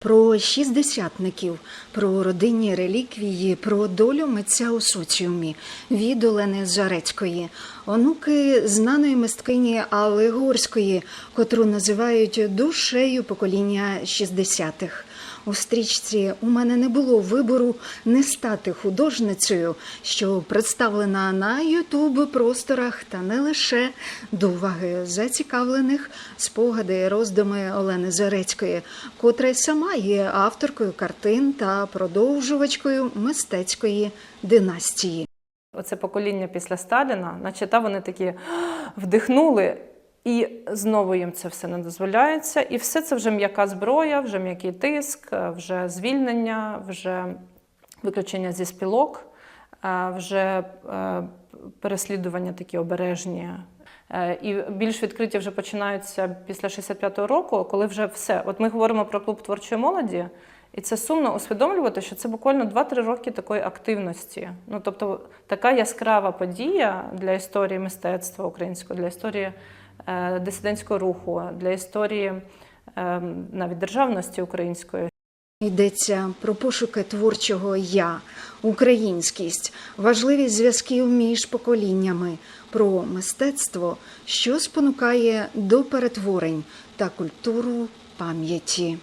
Про шістдесятників, про родинні реліквії, про долю митця у соціумі від Олени Зарецької, онуки знаної мисткині Алли Горської, котру називають душею покоління шістдесятих. У стрічці. У мене не було вибору не стати художницею, що представлена на Ютуб просторах, та не лише до уваги зацікавлених спогади, роздуми Олени Зарецької, котра й сама є авторкою картин та продовжувачкою мистецької династії. Оце покоління після Сталіна, наче та вони такі вдихнули, і знову їм це все не дозволяється. І все це вже м'яка зброя, вже м'який тиск, вже звільнення, вже виключення зі спілок, е, вже е, переслідування такі обережні. Е, І більш відкриті вже починаються після 65-го року, коли вже все. От ми говоримо про клуб творчої молоді, і це сумно усвідомлювати, що це буквально 2-3 роки такої активності. Ну тобто така яскрава подія для історії мистецтва українського, для історії е, дисидентського руху, для історії е, навіть державності української. Йдеться про пошуки творчого я, українськість, важливість зв'язків між поколіннями, про мистецтво, що спонукає до перетворень та культуру пам'яті.